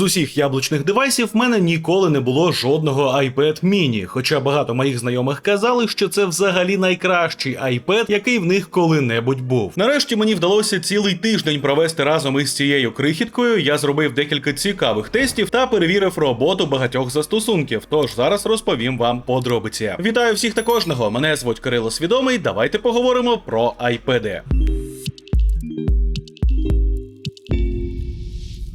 З усіх яблучних девайсів в мене ніколи не було жодного iPad mini, хоча багато моїх знайомих казали, що це взагалі найкращий iPad, який в них коли-небудь був. Нарешті мені вдалося цілий тиждень провести разом із цією крихіткою. Я зробив декілька цікавих тестів та перевірив роботу багатьох застосунків. Тож зараз розповім вам подробиці. Вітаю всіх та кожного. Мене звуть Кирило Свідомий. Давайте поговоримо про iPad.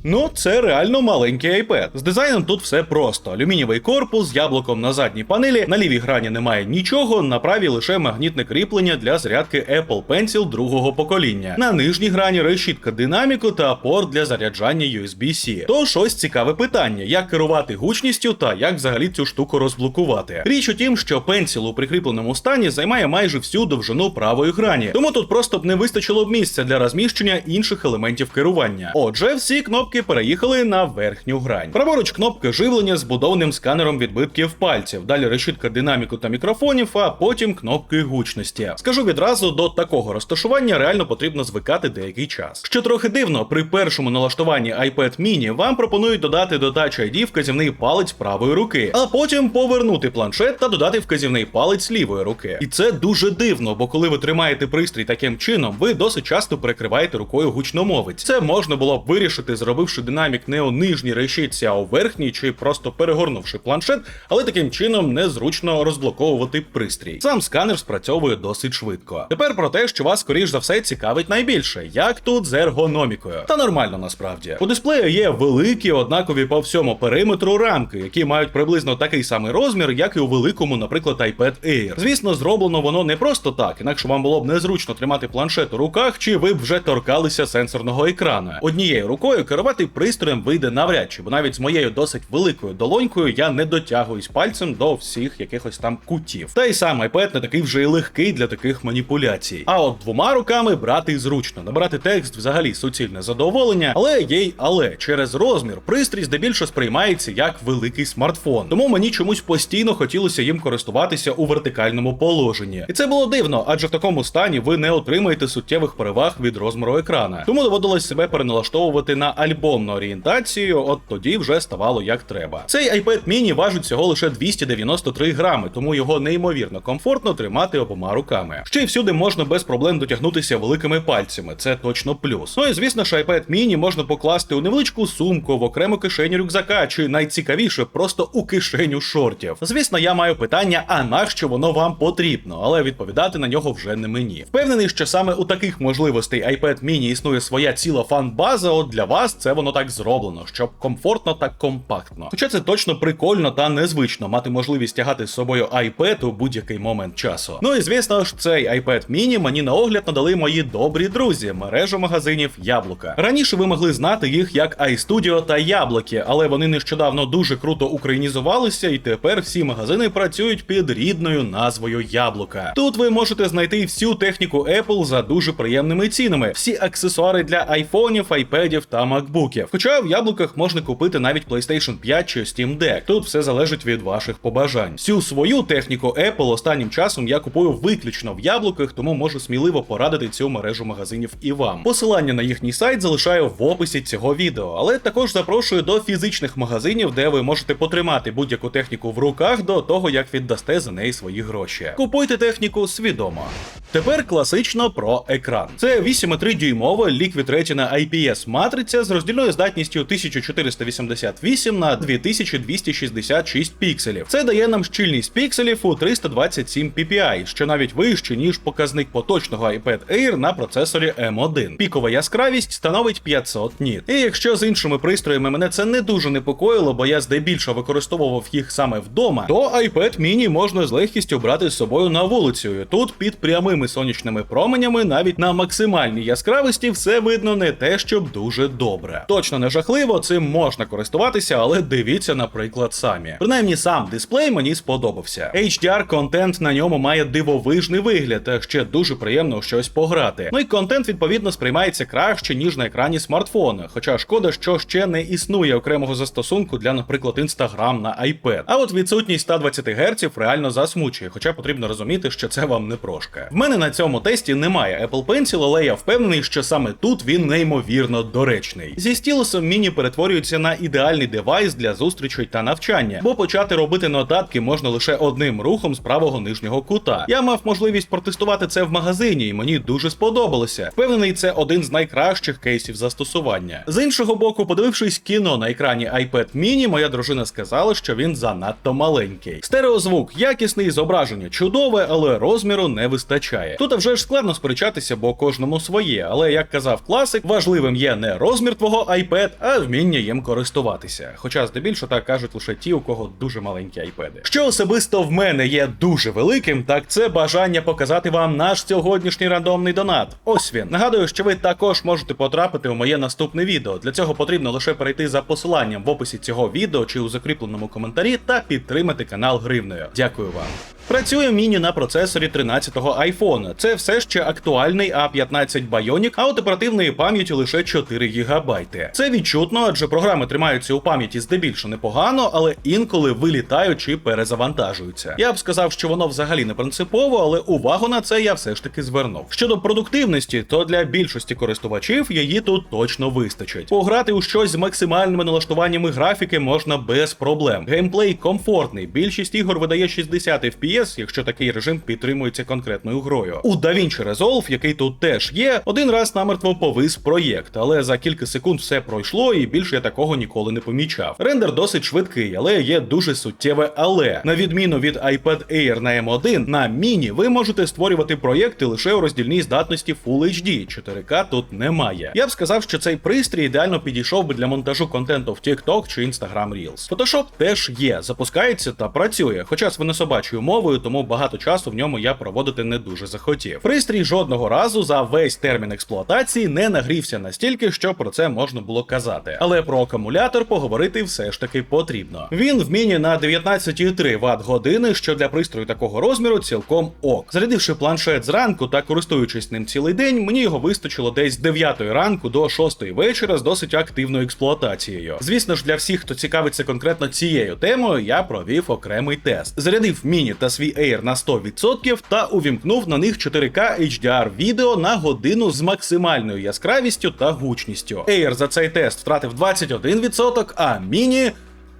Ну, це реально маленький iPad. З дизайном тут все просто: алюмінієвий корпус з яблуком на задній панелі, на лівій грані немає нічого, на правій лише магнітне кріплення для зарядки Apple Pencil другого покоління. На нижній грані решітка динаміку та порт для заряджання USB-C. Тож ось цікаве питання: як керувати гучністю та як взагалі цю штуку розблокувати. Річ у тім, що Pencil у прикріпленому стані займає майже всю довжину правої грані, тому тут просто б не вистачило б місця для розміщення інших елементів керування. Отже, всі кнопки переїхали на верхню грань. Праворуч кнопка живлення з будованим сканером відбитків пальців. Далі решітка динаміку та мікрофонів, а потім кнопки гучності. Скажу відразу, до такого розташування реально потрібно звикати деякий час. Що трохи дивно, при першому налаштуванні iPad mini вам пропонують додати до Touch ID вказівний палець правої руки, а потім повернути планшет та додати вказівний палець лівої руки. І це дуже дивно, бо коли ви тримаєте пристрій таким чином, ви досить часто перекриваєте рукою гучномовець. Це можна було б вирішити, зробивши динамік не у нижній решітці, а у верхній, чи просто перегорнувши планшет, але таким чином незручно розблоковувати пристрій. Сам сканер спрацьовує досить швидко. Тепер про те, що вас скоріш за все цікавить найбільше, як тут з ергономікою. Та нормально насправді. У дисплею є великі, однакові по всьому периметру рамки, які мають приблизно такий самий розмір, як і у великому, наприклад, iPad Air. Звісно, зроблено воно не просто так, інакше вам було б незручно тримати планшет у руках, чи ви б вже торкалися сенсорного екрана. Однією рукою керувати пристроєм вийде навряд чи, бо навіть з моєю досить великою долонькою я не дотягуюсь пальцем до всіх якихось там кутів. Та й сам iPad не такий вже й легкий для таких маніпуляцій. А от двома руками брати зручно. Набирати текст взагалі суцільне задоволення, але є й але через розмір пристрій здебільшого сприймається як великий смартфон. Тому мені чомусь постійно хотілося їм користуватися у вертикальному положенні. І це було дивно, адже в такому стані ви не отримаєте суттєвих переваг від розміру екрана. Тому доводилось себе переналаштовувати на альбомну орієнтацію, от тоді вже ставало як треба. Цей iPad mini важить всього лише 293 грами, тому його неймовірно комфортно тримати обома руками. Ще й всюди можна без проблем дотягнутися великими пальцями, це точно плюс. Ну і звісно ж, iPad mini можна покласти у невеличку сумку, в окрему кишеню рюкзака, чи найцікавіше, просто у кишеню шортів. Звісно, я маю питання, а нащо воно вам потрібно, але відповідати на нього вже не мені. Впевнений, що саме у таких можливостей iPad mini існує своя ціла фан-база, от для вас це воно так зроблено, щоб комфортно та компактно. Хоча це точно прикольно та незвично мати можливість тягати з собою iPad у будь-який момент часу. Ну і звісно ж, цей iPad mini мені на огляд надали мої добрі друзі, мережа магазинів Яблука. Раніше ви могли знати їх як iStudio та Яблуки, але вони нещодавно дуже круто українізувалися, і тепер всі магазини працюють під рідною назвою Яблука. Тут ви можете знайти всю техніку Apple за дуже приємними цінами, всі аксесуари для айфонів, айпедів та макбуків. Хоча в яблуках можна купити навіть PlayStation 5 чи Steam Deck. Тут все залежить від ваших побажань. Всю свою техніку Apple останнім часом я купую виключно в яблуках, тому можу сміливо порадити цю мережу магазинів і вам. Посилання на їхній сайт залишаю в описі цього відео, але також запрошую до фізичних магазинів, де ви можете потримати будь-яку техніку в руках до того, як віддасте за неї свої гроші. Купуйте техніку свідомо. Тепер класично про екран. Це 8,3 дюймова Liquid Retina IPS матриця з роздільною здатністю 1488 на 2266 пікселів. Це дає нам щільність пікселів у 327 ppi, що навіть вище, ніж показник поточного iPad Air на процесорі M1. Пікова яскравість становить 500 ніт. І якщо з іншими пристроями мене це не дуже непокоїло, бо я здебільшого використовував їх саме вдома, то iPad mini можна з легкістю брати з собою на вулицю. Тут під прямими сонячними променями, навіть на максимальній яскравості, все видно не те, щоб дуже добре. Точно не жахливо, цим можна користуватися, але дивіться, наприклад, самі. Принаймні сам дисплей мені сподобався. HDR контент на ньому має дивовижний вигляд, а ще дуже приємно щось пограти. Ну і контент відповідно сприймається краще ніж на екрані смартфона. Хоча шкода, що ще не існує окремого застосунку для, наприклад, Instagram на iPad. А от відсутність 120 Гц реально засмучує, хоча потрібно розуміти, що це вам не прошка. В мене мене на цьому тесті немає Apple Pencil, але я впевнений, що саме тут він неймовірно доречний. Зі стілусом міні перетворюється на ідеальний девайс для зустрічей та навчання, бо почати робити нотатки можна лише одним рухом з правого нижнього кута. Я мав можливість протестувати це в магазині, і мені дуже сподобалося. Впевнений, це один з найкращих кейсів застосування. З іншого боку, подивившись кіно на екрані iPad mini, моя дружина сказала, що він занадто маленький. Стереозвук якісний, зображення чудове, але розміру не вистачає. Тут вже ж складно сперечатися, бо кожному своє. Але як казав класик, важливим є не розмір твого iPad, а вміння їм користуватися. Хоча здебільшого так кажуть лише ті, у кого дуже маленькі iPad. Що особисто в мене є дуже великим, так це бажання показати вам наш сьогоднішній рандомний донат. Ось він. Нагадую, що ви також можете потрапити у моє наступне відео. Для цього потрібно лише перейти за посиланням в описі цього відео чи у закріпленому коментарі та підтримати канал гривнею. Дякую вам. Працює міні на процесорі 13-го iPhone. Це все ще актуальний A15 Bionic, а от оперативної пам'яті лише 4 ГБ. Це відчутно, адже програми тримаються у пам'яті здебільшого непогано, але інколи вилітають чи перезавантажуються. Я б сказав, що воно взагалі не принципово, але увагу на це я все ж таки звернув. Щодо продуктивності, то для більшості користувачів її тут точно вистачить. Пограти у щось з максимальними налаштуваннями графіки можна без проблем. Геймплей комфортний. Більшість ігор видає 60 FPS, якщо такий режим підтримується конкретною грою. У DaVinci Resolve, який тут теж є, один раз намертво повис проєкт, але за кілька секунд все пройшло, і більше я такого ніколи не помічав. Рендер досить швидкий, але є дуже суттєве але. На відміну від iPad Air на M1, на міні ви можете створювати проєкти лише у роздільній здатності Full HD. 4К тут немає. Я б сказав, що цей пристрій ідеально підійшов би для монтажу контенту в TikTok чи Instagram Reels. Photoshop теж є, запускається та працює, хоча з свинособачою мовою, тому багато часу в ньому я проводити не дуже захотів. Пристрій жодного разу за весь термін експлуатації не нагрівся настільки, що про це можна було казати. Але про акумулятор поговорити все ж таки потрібно. Він вміє на 19,3 Вт години, що для пристрою такого розміру цілком ок. Зарядивши планшет зранку та користуючись ним цілий день, мені його вистачило десь з 9 ранку до 6 вечора з досить активною експлуатацією. Звісно ж, для всіх, хто цікавиться конкретно цією темою, я провів окремий тест. Зарядив міні та свій Air на 100% та увімкнув на них 4К HDR відео на годину з максимальною яскравістю та гучністю. Air за цей тест втратив 21%, а міні.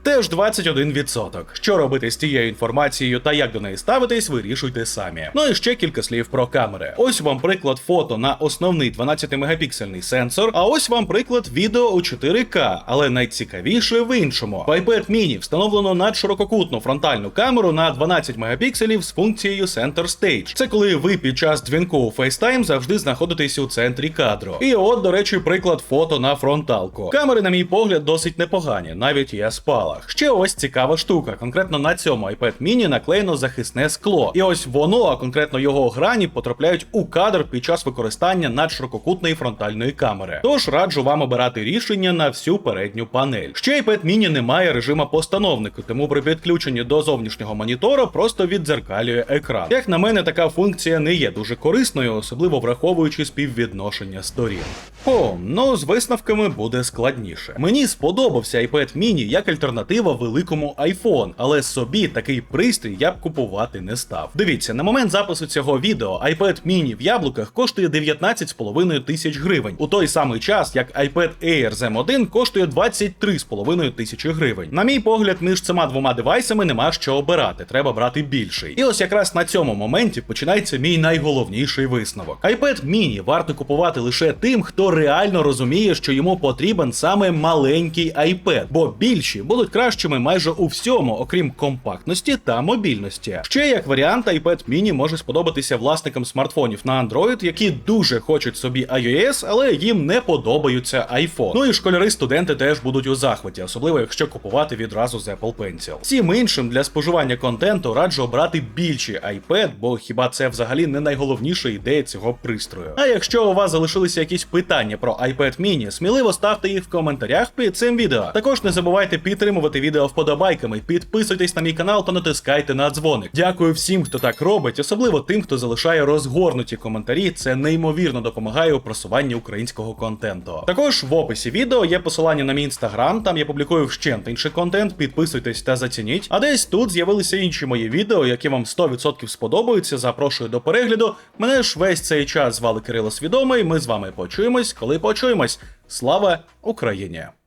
Теж 21%. Що робити з цією інформацією та як до неї ставитись, вирішуйте самі. Ну і ще кілька слів про камери. Ось вам приклад фото на основний 12-мегапіксельний сенсор, а ось вам приклад відео у 4К, але найцікавіше в іншому. В iPad mini встановлено надширококутну фронтальну камеру на 12 мегапікселів з функцією Center Stage. Це коли ви під час дзвінку у FaceTime завжди знаходитесь у центрі кадру. І от, до речі, приклад фото на фронталку. Камери, на мій погляд, досить непогані, навіть є спала. Ще ось цікава штука. Конкретно на цьому iPad mini наклеєно захисне скло. І ось воно, а конкретно його грані, потрапляють у кадр під час використання надширококутної фронтальної камери. Тож раджу вам обирати рішення на всю передню панель. Ще iPad mini не має режима постановника, тому при підключенні до зовнішнього монітора просто віддзеркалює екран. Як на мене, така функція не є дуже корисною, особливо враховуючи співвідношення сторін. О, ну з висновками буде складніше. Мені сподобався iPad mini як альтернатива великому iPhone, але собі такий пристрій я б купувати не став. Дивіться, на момент запису цього відео iPad mini в яблуках коштує 19,5 тисяч гривень. У той самий час, як iPad Air з M1 коштує 23,5 тисячі гривень. На мій погляд, між цими двома девайсами нема що обирати, треба брати більший. І ось якраз на цьому моменті починається мій найголовніший висновок. iPad mini варто купувати лише тим, хто реально розуміє, що йому потрібен саме маленький iPad, бо більші будуть кращими майже у всьому, окрім компактності та мобільності. Ще як варіант, iPad mini може сподобатися власникам смартфонів на Android, які дуже хочуть собі iOS, але їм не подобаються iPhone. Ну і школяри-студенти теж будуть у захваті, особливо якщо купувати відразу з Apple Pencil. Всім іншим для споживання контенту раджу обрати більший iPad, бо хіба це взагалі не найголовніша ідея цього пристрою. А якщо у вас залишилися якісь питання про iPad mini, сміливо ставте їх в коментарях під цим відео. Також не забувайте підтримувати відео вподобайками, підписуйтесь на мій канал та натискайте на дзвоник. Дякую всім, хто так робить, особливо тим, хто залишає розгорнуті коментарі. Це неймовірно допомагає у просуванні українського контенту. Також в описі відео є посилання на мій інстаграм, там я публікую вщент інший контент. Підписуйтесь та зацініть. А десь тут з'явилися інші мої відео, які вам 100% сподобаються. Запрошую до перегляду. Мене ж весь цей час звали Кирило Свідомий. Ми з вами почуємось, коли почуємось. Слава Україні!